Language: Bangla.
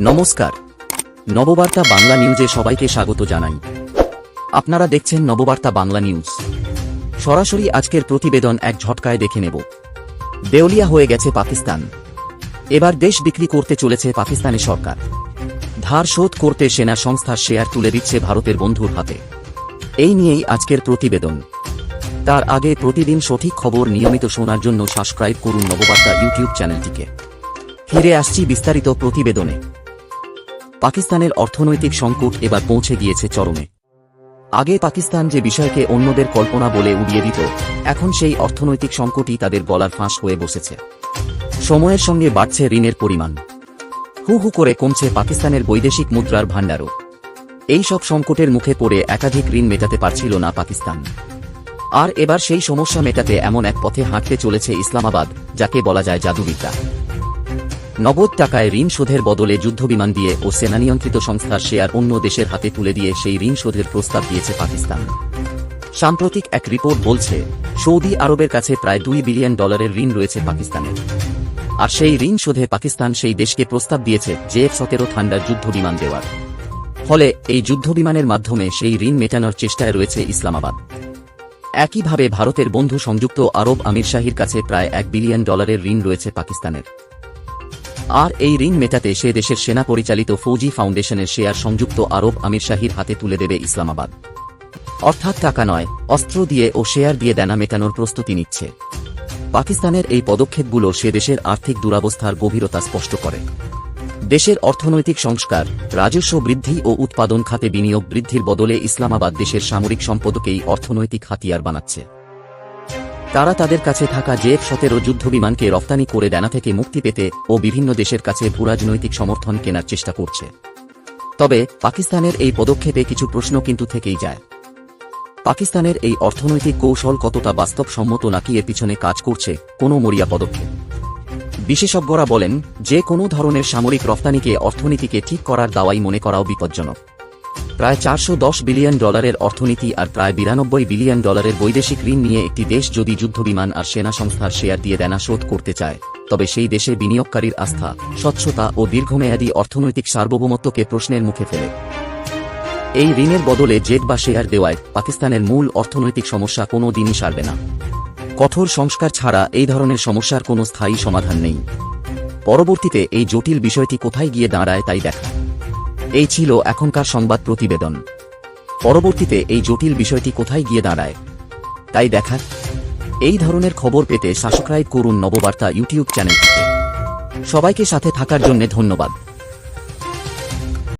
নমস্কার। নববার্তা বাংলা নিউজে সবাইকে স্বাগত জানাই। আপনারা দেখছেন নববার্তা বাংলা নিউজ। সরাসরি আজকের প্রতিবেদন এক ঝটকায় দেখে নেব। দেউলিয়া হয়ে গেছে পাকিস্তান। এবার দেশ বিক্রি করতে চলেছে পাকিস্তানি সরকার। ধার শোধ করতে সেনা সংস্থার শেয়ার তুলে দিচ্ছে ভারতের বন্ধুর হাতে। এই নিয়েই আজকের প্রতিবেদন। তার আগে প্রতিদিন সঠিক খবর নিয়মিত শোনার জন্য সাবস্ক্রাইব করুন নববার্তা ইউটিউব চ্যানেলটিকে। ফিরে আসছি বিস্তারিত প্রতিবেদনে। পাকিস্তানের অর্থনৈতিক সংকট এবার পৌঁছে গিয়েছে চরমে। আগে পাকিস্তান যে বিষয়কে অন্যদের কল্পনা বলে উড়িয়ে দিত, এখন সেই অর্থনৈতিক সংকটই তাদের গলার ফাঁস হয়ে বসেছে। সময়ের সঙ্গে বাড়ছে ঋণের পরিমাণ। হু হু করে কমছে পাকিস্তানের বৈদেশিক মুদ্রার ভাণ্ডারও। এই সব সংকটের মুখে পড়ে একাধিক ঋণ মেটাতে পারছিল না পাকিস্তান। আর এবার সেই সমস্যা মেটাতে এমন এক পথে হাঁটতে চলেছে ইসলামাবাদ, যাকে বলা যায় জাদুবিদ্যা। নগদ টাকায় ঋণ শোধের বদলে যুদ্ধবিমান দিয়ে ও সেনানিয়ন্ত্রিত সংস্থার শেয়ার অন্য দেশের হাতে তুলে দিয়ে সেই ঋণ শোধের প্রস্তাব দিয়েছে পাকিস্তান। সাম্প্রতিক এক রিপোর্ট বলছে, সৌদি আরবের কাছে প্রায় দুই বিলিয়ন ডলারের ঋণ রয়েছে পাকিস্তানের। আর সেই ঋণ শোধে পাকিস্তান সেই দেশকে প্রস্তাব দিয়েছে জেএফ সতেরো ঠান্ডার যুদ্ধবিমান দেওয়ার। ফলে এই যুদ্ধবিমানের মাধ্যমে সেই ঋণ মেটানোর চেষ্টায় রয়েছে ইসলামাবাদ। একইভাবে ভারতের বন্ধু সংযুক্ত আরব আমির শাহির কাছে প্রায় এক বিলিয়ন ডলারের ঋণ রয়েছে পাকিস্তানের। আর এই ঋণ মেটাতে সে দেশের সেনা পরিচালিত ফৌজি ফাউন্ডেশনের শেয়ার সংযুক্ত আরব আমির শাহির হাতে তুলে দেবে ইসলামাবাদ। অর্থাৎ টাকা নয়, অস্ত্র দিয়ে ও শেয়ার দিয়ে দেনা মেটানোর প্রস্তুতি নিচ্ছে। পাকিস্তানের এই পদক্ষেপগুলো সে দেশের আর্থিক দুরাবস্থার গভীরতা স্পষ্ট করে। দেশের অর্থনৈতিক সংস্কার, রাজস্ব বৃদ্ধি ও উৎপাদন খাতে বিনিয়োগ বৃদ্ধির বদলে ইসলামাবাদ দেশের সামরিক সম্পদকেই অর্থনৈতিক হাতিয়ার বানাচ্ছে। তারা তাদের কাছে থাকা জেফ সতেরো যুদ্ধবিমানকে রফতানি করে দেনা থেকে মুক্তি পেতে ও বিভিন্ন দেশের কাছে ভূরাজনৈতিক সমর্থন কেনার চেষ্টা করছে। তবে পাকিস্তানের এই পদক্ষেপে কিছু প্রশ্ন কিন্তু থেকেই যায়। পাকিস্তানের এই অর্থনৈতিক কৌশল কতটা বাস্তবসম্মত নাকি এর পিছনে কাজ করছে কোনো মরিয়া পদক্ষেপ। বিশেষজ্ঞরা বলেন, যে কোনো ধরনের সামরিক রফতানিকে অর্থনীতিকে ঠিক করার দাওয়াই মনে করাও বিপজ্জনক। প্রায় চারশো দশ বিলিয়ন ডলারের অর্থনীতি আর প্রায় বিরানব্বই বিলিয়ন ডলারের বৈদেশিক ঋণ নিয়ে একটি দেশ যদি যুদ্ধবিমান আর সেনা সংস্থার শেয়ার দিয়ে দেনা শোধ করতে চায়, তবে সেই দেশে বিনিয়োগকারীর আস্থা, স্বচ্ছতা ও দীর্ঘমেয়াদী অর্থনৈতিক সার্বভৌমত্বকে প্রশ্নের মুখে ফেলে। এই ঋণের বদলে জেট বা শেয়ার দেওয়ায় পাকিস্তানের মূল অর্থনৈতিক সমস্যা কোনো দিনই সারবে না। কঠোর সংস্কার ছাড়া এই ধরনের সমস্যার কোনো স্থায়ী সমাধান নেই। পরবর্তীতে এই জটিল বিষয়টি কোথায় গিয়ে দাঁড়ায় তাই দেখা। এই ছিল এখনকার সংবাদ প্রতিবেদন। পরবর্তীতে এই জটিল বিষয়টি কোথায় গিয়ে দাঁড়ায়, তাই দেখার। এই ধরনের খবর পেতে সাবস্ক্রাইব করুন নববার্তা ইউটিউব চ্যানেল সবাইকে সাথে থাকার জন্য ধন্যবাদ।